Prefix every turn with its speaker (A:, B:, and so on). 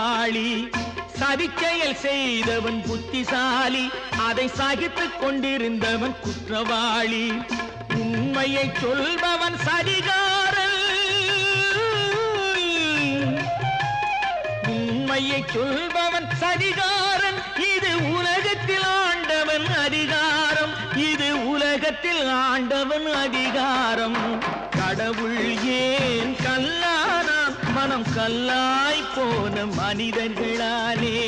A: குற்றவாளி சதிச்செயல் செய்தவன் புத்திசாலி. அதை சகித்துக் கொண்டிருந்தவன் குற்றவாளி. உண்மையை சொல்பவன் சதிகாரன். உண்மையை சொல்பவன் சதிகாரன். இது உலகத்தில் ஆண்டவன் அதிகாரம். இது உலகத்தில் ஆண்டவன் அதிகாரம். கடவுள் ஏ நாம் கல்லாய் போன மனிதர்களாலே.